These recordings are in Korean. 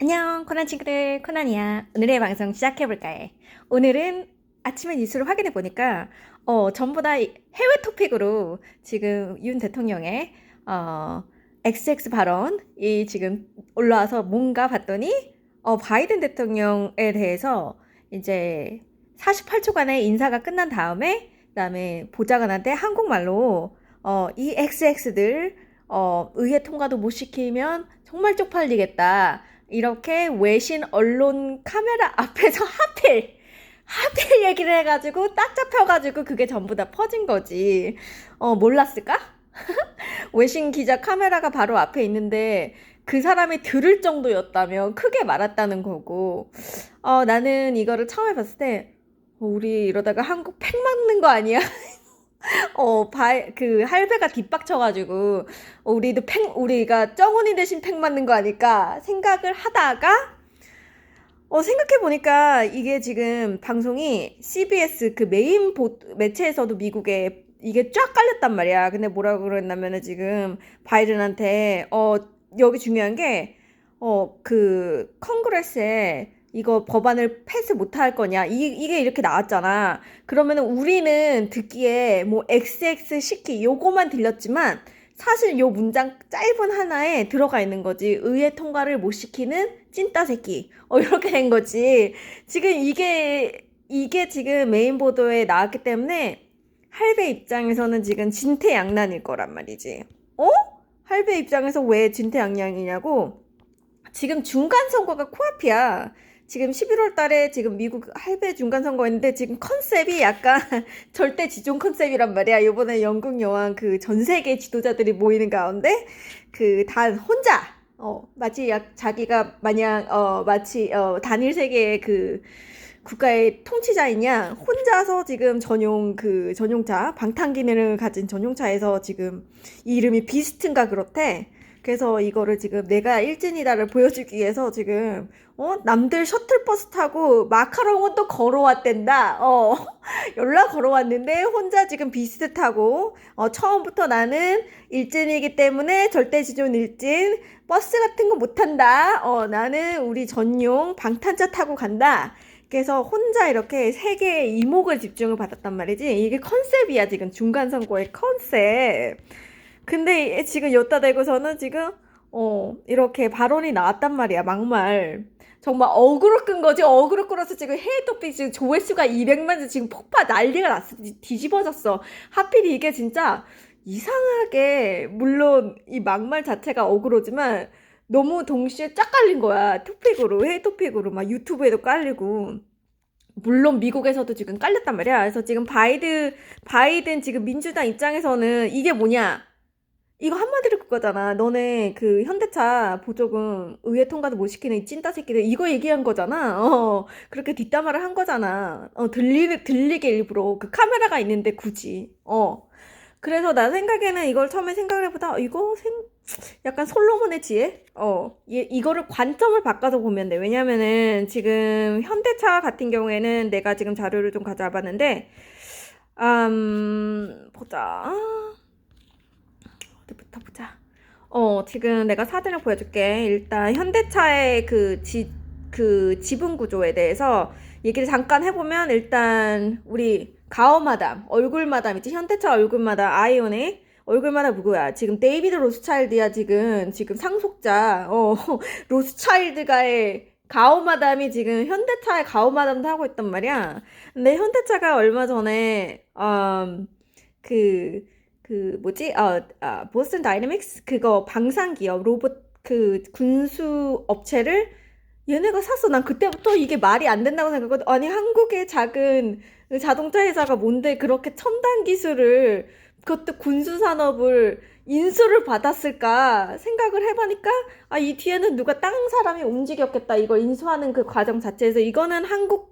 안녕, 코난 친구들, 코난이야. 오늘의 방송 시작해볼까 해. 오늘은 아침에 뉴스를 확인해 보니까, 어, 전부 다 이- 해외 토픽으로 지금 윤 대통령의, 어, XX 발언이 지금 올라와서 뭔가 봤더니, 어, 바이든 대통령에 대해서 이제 48초간의 인사가 끝난 다음에, 그 다음에 보좌관한테 한국말로, 어, 이 XX들, 어, 의회 통과도 못 시키면 정말 쪽팔리겠다. 이렇게 외신 언론 카메라 앞에서 하필 하필 얘기를 해가지고 딱 잡혀가지고 그게 전부 다 퍼진 거지. 어, 몰랐을까? 외신 기자 카메라가 바로 앞에 있는데 그 사람이 들을 정도였다면 크게 말았다는 거고. 어, 나는 이거를 처음에 봤을 때 어, 우리 이러다가 한국 팩 맞는 거 아니야? 어, 바, 그, 할배가 뒷박쳐가지고, 어, 우리도 팽, 우리가 정훈이 대신 팽 맞는 거 아닐까 생각을 하다가, 어, 생각해보니까 이게 지금 방송이 CBS 그 메인 보, 매체에서도 미국에 이게 쫙 깔렸단 말이야. 근데 뭐라고 그랬냐면은 지금 바이든한테, 어, 여기 중요한 게, 어, 그, 컨그레스에 이거 법안을 패스 못할 거냐. 이, 이게 이렇게 나왔잖아. 그러면은 우리는 듣기에 뭐 XX 시키 요거만 들렸지만 사실 요 문장 짧은 하나에 들어가 있는 거지. 의회 통과를 못 시키는 찐따 새끼. 어, 이렇게 된 거지. 지금 이게, 이게 지금 메인 보도에 나왔기 때문에 할배 입장에서는 지금 진퇴양난일 거란 말이지. 어? 할배 입장에서 왜 진퇴양난이냐고? 지금 중간 선거가 코앞이야. 지금 11월 달에 지금 미국 할배 중간 선거였는데 지금 컨셉이 약간 절대 지존 컨셉이란 말이야. 요번에 영국 여왕 그 전 세계 지도자들이 모이는 가운데 그 단 혼자 어 마치 약 자기가 마냥 어 마치 어 단일 세계의 그 국가의 통치자이냐 혼자서 지금 전용 그 전용차 방탄 기능을 가진 전용차에서 지금 이 이름이 비스트인가 그렇대. 그래서 이거를 지금 내가 일진이다를 보여주기 위해서 지금 어 남들 셔틀버스 타고 마카롱은 또 걸어왔댄다. 어 연락 걸어왔는데 혼자 지금 타고 어 처음부터 나는 일진이기 때문에 절대 지존 일진 버스 같은 거 못 탄다. 어 나는 우리 전용 방탄차 타고 간다. 그래서 혼자 이렇게 세계의 이목을 집중을 받았단 말이지. 이게 컨셉이야, 지금 중간 선거의 컨셉. 근데 지금 여따 대고서는 지금, 어, 이렇게 발언이 나왔단 말이야, 막말. 정말 어그로 끈 거지, 어그로 끌어서 지금 해외 토픽 지금 조회수가 200만 지금 폭파 난리가 났어. 뒤- 뒤집어졌어. 하필 이게 진짜 이상하게, 물론 이 막말 자체가 어그로지만, 너무 동시에 쫙 깔린 거야. 토픽으로, 해외 토픽으로, 막 유튜브에도 깔리고. 물론 미국에서도 지금 깔렸단 말이야. 그래서 지금 바이든, 바이든 지금 민주당 입장에서는 이게 뭐냐? 이거 한마디로 그거잖아. 너네 그 현대차 보조금 의회 통과도 못 시키는 이 찐따 새끼들 이거 얘기한 거잖아. 어, 그렇게 뒷담화를 한 거잖아. 어, 들리, 들리게 일부러 그 카메라가 있는데 굳이. 어. 그래서 나 생각에는 이걸 처음에 생각을 해보다 어, 이거 생, 약간 솔로몬의 지혜? 어, 이, 이거를 관점을 바꿔서 보면 돼. 왜냐면은 지금 현대차 같은 경우에는 내가 지금 자료를 좀 가져와봤는데, 음, 보자. 어디부터 보자. 어, 지금 내가 사진을 보여줄게. 일단 현대차의 그 지, 그 지분 구조에 대해서 얘기를 잠깐 해보면 일단 우리 가오마담, 얼굴마담 있지? 현대차 얼굴마담, 아이오닉. 얼굴마담 누구야? 지금 데이비드 로스차일드야, 지금. 지금 상속자. 어, 로스차일드가의 가오마담이 지금 현대차의 가오마담도 하고 있단 말이야. 근데 현대차가 얼마 전에, 음, 그, 그 뭐지? 어, 아, 보스턴 다이내믹스 그거 방산 기업 로봇 그 군수 업체를 얘네가 샀어. 난 그때부터 이게 말이 안 된다고 생각했거든. 아니 한국의 작은 그 자동차 회사가 뭔데 그렇게 첨단 기술을 그것도 군수 산업을 인수를 받았을까 생각을 해보니까 아 이 뒤에는 누가 땅 사람이 움직였겠다. 이걸 인수하는 그 과정 자체에서 이거는 한국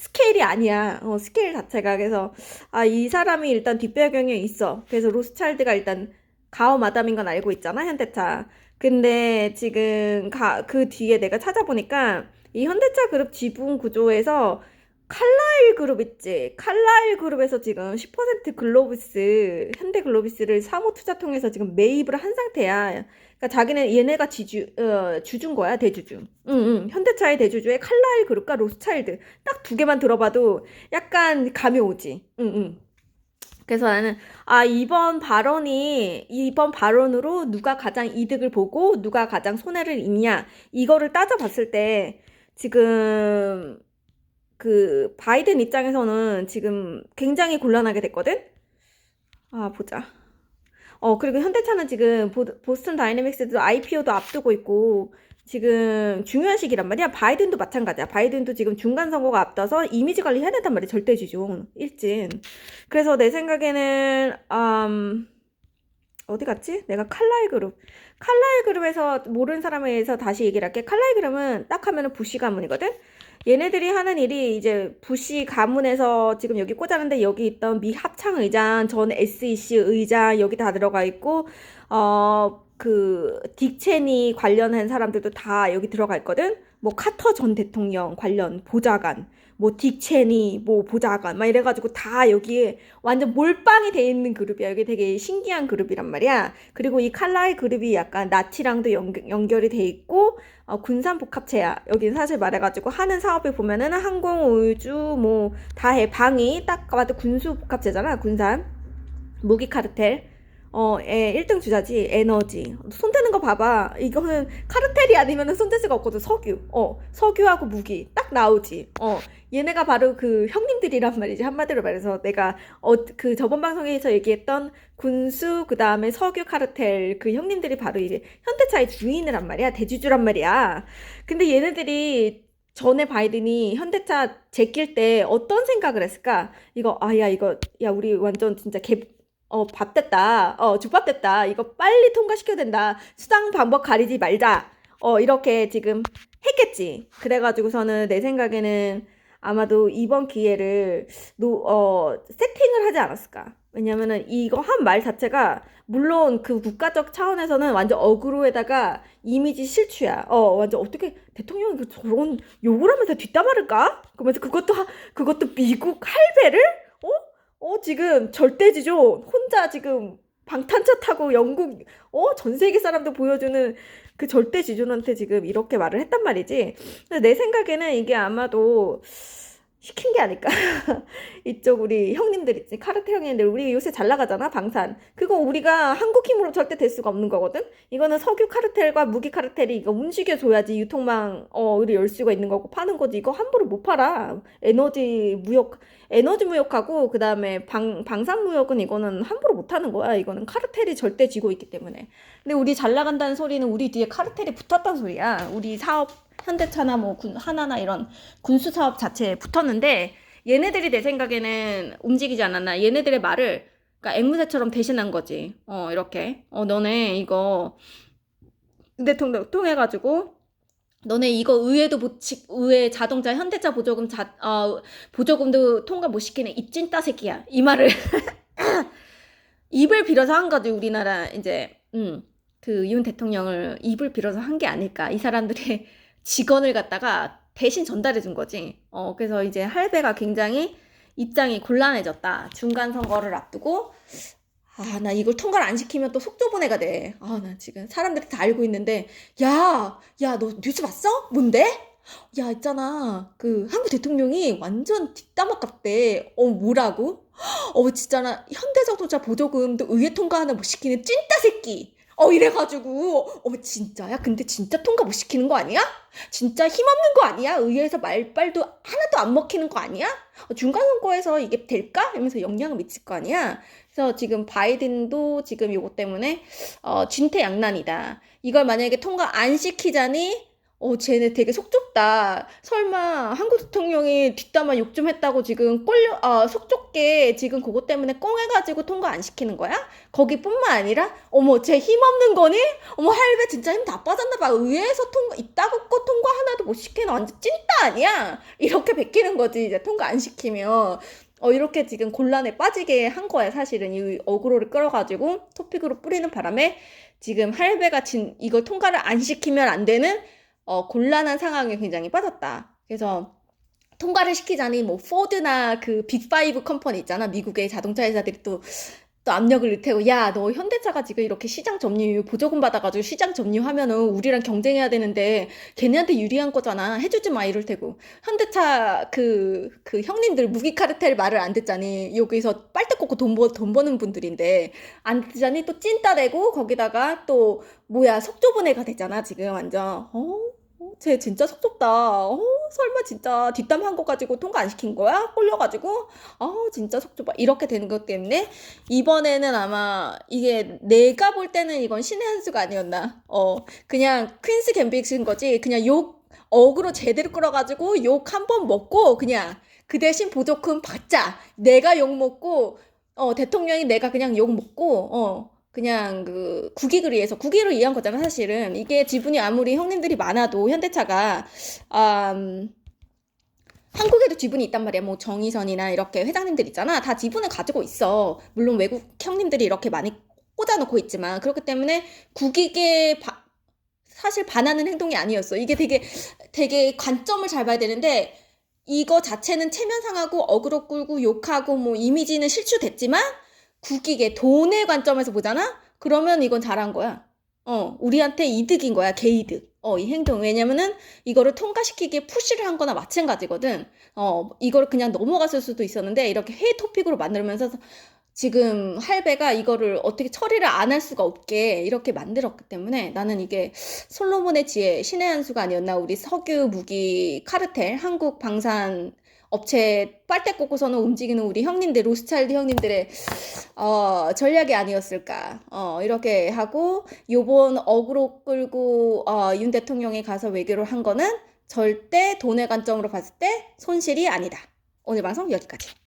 스케일이 아니야. 어, 스케일 자체가. 그래서, 아, 이 사람이 일단 뒷배경에 있어. 그래서 로스차일드가 일단 가오 마담인 건 알고 있잖아, 현대차. 근데 지금 가, 그 뒤에 내가 찾아보니까 이 현대차 그룹 지분 구조에서 칼라일 그룹 있지? 칼라일 그룹에서 지금 10% 글로비스, 현대 글로비스를 사모 투자 통해서 지금 매입을 한 상태야. 그러니까 자기는 얘네가 지주, 어, 주주인 거야, 대주주. 응, 응. 현대차의 대주주의 칼라일 그룹과 로스차일드. 딱 두 개만 들어봐도 약간 감이 오지. 응, 응. 그래서 나는, 아, 이번 발언이, 이번 발언으로 누가 가장 이득을 보고 누가 가장 손해를 입냐. 이거를 따져봤을 때, 지금, 그, 바이든 입장에서는 지금 굉장히 곤란하게 됐거든? 아, 보자. 어, 그리고 현대차는 지금 보, 보스턴 다이내믹스도 IPO도 앞두고 있고, 지금 중요한 시기란 말이야. 바이든도 마찬가지야. 바이든도 지금 중간 선거가 앞둬서 이미지 관리 해야 된단 말이야. 절대지종. 일진. 그래서 내 생각에는, 음, 어디 갔지? 내가 칼라이 그룹. 칼라이 그룹에서 모르는 사람에 의해서 다시 얘기를 할게. 칼라이 그룹은 딱 하면은 부시 가문이거든? 얘네들이 하는 일이 이제 부시 가문에서 지금 여기 꽂았는데 여기 있던 미 합창 의장, 전 SEC 의장 여기 다 들어가 있고 어 그 딕체니 관련한 사람들도 다 여기 들어가 있거든. 뭐 카터 전 대통령 관련 보좌관, 뭐 딕체니 뭐 보좌관 막 이래가지고 다 여기에 완전 몰빵이 돼 있는 그룹이야. 여기 되게 신기한 그룹이란 말이야. 그리고 이 칼라이 그룹이 약간 나치랑도 연, 연결이 돼 있고 어, 군산 복합체야. 여기는 사실 말해가지고 하는 사업을 보면은 항공, 우주 뭐 다 해. 방이 딱 봐도 군수 복합체잖아. 군산. 무기 카르텔. 어, 에 1등 주자지. 에너지. 손대는 거 봐봐. 이거는 카르텔이 아니면 손댈 수가 없거든. 석유. 어, 석유하고 무기. 딱 나오지. 어, 얘네가 바로 그 형님들이란 말이지. 한마디로 말해서 내가 어, 그 저번 방송에서 얘기했던 군수, 그 다음에 석유 카르텔 그 형님들이 바로 이제 현대차의 주인이란 말이야. 대주주란 말이야. 근데 얘네들이 전에 바이든이 현대차 제낄 때 어떤 생각을 했을까? 이거, 아, 야, 이거, 야, 우리 완전 진짜 개, 어, 밥 됐다. 어, 죽밥 됐다. 이거 빨리 통과시켜야 된다. 수당 방법 가리지 말자. 어, 이렇게 지금 했겠지. 그래가지고서는 내 생각에는 아마도 이번 기회를 노, 어, 세팅을 하지 않았을까. 왜냐면은 이거 한 말 자체가 물론 그 국가적 차원에서는 완전 어그로에다가 이미지 실추야. 어, 완전 어떻게 대통령이 그 저런 욕을 하면서 뒷담화를 까? 그러면서 그것도 하- 그것도 미국 할배를? 어? 어, 지금 절대지죠. 혼자 지금 방탄차 타고 영국, 어, 전 세계 사람들 보여주는 그 절대 지존한테 지금 이렇게 말을 했단 말이지. 내 생각에는 이게 아마도 시킨 게 아닐까. 이쪽 우리 형님들 있지. 카르텔 형님들. 우리 요새 잘 나가잖아, 방산. 그거 우리가 한국 힘으로 절대 될 수가 없는 거거든? 이거는 석유 카르텔과 무기 카르텔이 이거 움직여줘야지 유통망, 어, 우리 열 수가 있는 거고 파는 거지. 이거 함부로 못 팔아. 에너지 무역, 에너지 무역하고, 그 다음에 방, 방산 무역은 이거는 함부로 못 하는 거야. 이거는 카르텔이 절대 지고 있기 때문에. 근데 우리 잘 나간다는 소리는 우리 뒤에 카르텔이 붙었다는 소리야. 우리 사업, 현대차나 뭐 군, 하나나 이런 군수 사업 자체에 붙었는데, 얘네들이 내 생각에는 움직이지 않았나. 얘네들의 말을, 그러니까 앵무새처럼 대신한 거지. 어, 이렇게. 어, 너네 이거, 대통령 통해 가지고, 너네 이거 의회도 못, 치, 의회 자동차 현대차 보조금 자, 어, 보조금도 통과 못 시키는 입찐따 새끼야. 이 말을 입을 빌어서 한 거지 우리나라 이제 음, 그 윤 대통령을 입을 빌어서 한 게 아닐까. 이 사람들의 직원을 갖다가 대신 전달해 준 거지. 어, 그래서 이제 할배가 굉장히 입장이 곤란해졌다. 중간 선거를 앞두고 아, 나 이걸 통과를 안 시키면 또 속조보내가 돼. 아, 나 지금 사람들이 다 알고 있는데, 야, 야, 너 뉴스 봤어? 뭔데? 야, 있잖아. 그 한국 대통령이 완전 뒷담화 같대. 어, 뭐라고? 어, 진짜 나 현대자동차 보조금도 의회 통과 하나 못 시키는 찐따 새끼. 어, 이래가지고, 어, 진짜야? 근데 진짜 통과 못 시키는 거 아니야? 진짜 힘없는 거 아니야? 의회에서 말빨도 하나도 안 먹히는 거 아니야? 어, 중간 선거에서 이게 될까? 하면서 영향을 미칠 거 아니야? 그래서 지금 바이든도 지금 요거 때문에 어, 진퇴양난이다. 이걸 만약에 통과 안 시키자니 어, 쟤네 되게 속 좁다. 설마 한국 대통령이 뒷담화 욕 좀 했다고 지금 꼴려, 아, 속 좁게 지금 그것 때문에 꽁해가지고 통과 안 시키는 거야? 거기뿐만 아니라, 어머, 쟤 힘없는 거니? 어머, 할배 진짜 힘 다 빠졌나 봐. 의회에서 통과, 이따구 거 통과 하나도 못 시키는 완전 찐따 아니야? 이렇게 베끼는 거지, 이제 통과 안 시키면. 어, 이렇게 지금 곤란에 빠지게 한 거야, 사실은. 이 어그로를 끌어가지고 토픽으로 뿌리는 바람에 지금 할배가 진, 이걸 통과를 안 시키면 안 되는 어, 곤란한 상황에 굉장히 빠졌다. 그래서 통과를 시키자니 뭐 포드나 그 빅파이브 컴퍼니 있잖아. 미국의 자동차 회사들이 또, 또또 압력을 일테고 야 너 현대차가 지금 이렇게 시장 점유율 보조금 받아가지고 시장 점유하면은 우리랑 경쟁해야 되는데 걔네한테 유리한 거잖아. 해주지 마 이럴 테고. 현대차 그 그 형님들 무기 카르텔 말을 안 듣자니 여기서 빨대 꽂고 돈, 버, 돈 버는 분들인데 안 듣자니 또 찐따대고 거기다가 또 뭐야 속 좁은 애가 됐잖아 지금 완전. 어? 어, 쟤 진짜 속 좁다. 어? 설마 진짜 뒷담 한 거 가지고 통과 안 시킨 거야? 꼴려가지고? 아 진짜 속 좁아 이렇게 되는 것 때문에 이번에는 아마 이게 내가 볼 때는 이건 신의 한 수가 아니었나. 어 그냥 퀸스 갬빗인 거지. 그냥 욕 어그로 제대로 끌어가지고 욕 한 번 먹고 그냥 그 대신 보조금 받자. 내가 욕 먹고 어 대통령이 내가 그냥 욕 먹고 어 그냥 그 국익을 위해서 국익을 위한 거잖아 사실은 이게 지분이 아무리 형님들이 많아도 현대차가 음, 한국에도 지분이 있단 말이야. 뭐 정의선이나 이렇게 회장님들 있잖아. 다 지분을 가지고 있어. 물론 외국 형님들이 이렇게 많이 꽂아놓고 있지만 그렇기 때문에 국익에 바- 사실 반하는 행동이 아니었어. 이게 되게 되게 관점을 잘 봐야 되는데 이거 자체는 체면 상하고 어그로 끌고 욕하고 뭐 이미지는 실추됐지만 국익의 돈의 관점에서 보잖아? 그러면 이건 잘한 거야. 어, 우리한테 이득인 거야, 개이득. 어, 이 행동. 왜냐면은 이거를 통과시키기에 푸시를 한 거나 마찬가지거든. 어, 이걸 그냥 넘어갔을 수도 있었는데 이렇게 회의 토픽으로 만들면서 지금 할배가 이거를 어떻게 처리를 안 할 수가 없게 이렇게 만들었기 때문에 나는 이게 솔로몬의 지혜, 신의 한 수가 아니었나. 우리 석유 무기 카르텔, 한국 방산 업체 빨대 꽂고서는 움직이는 우리 형님들, 로스차일드 형님들의 어, 전략이 아니었을까. 어, 이렇게 하고, 요번 어그로 끌고, 어, 윤 대통령이 가서 외교를 한 거는 절대 돈의 관점으로 봤을 때 손실이 아니다. 오늘 방송 여기까지.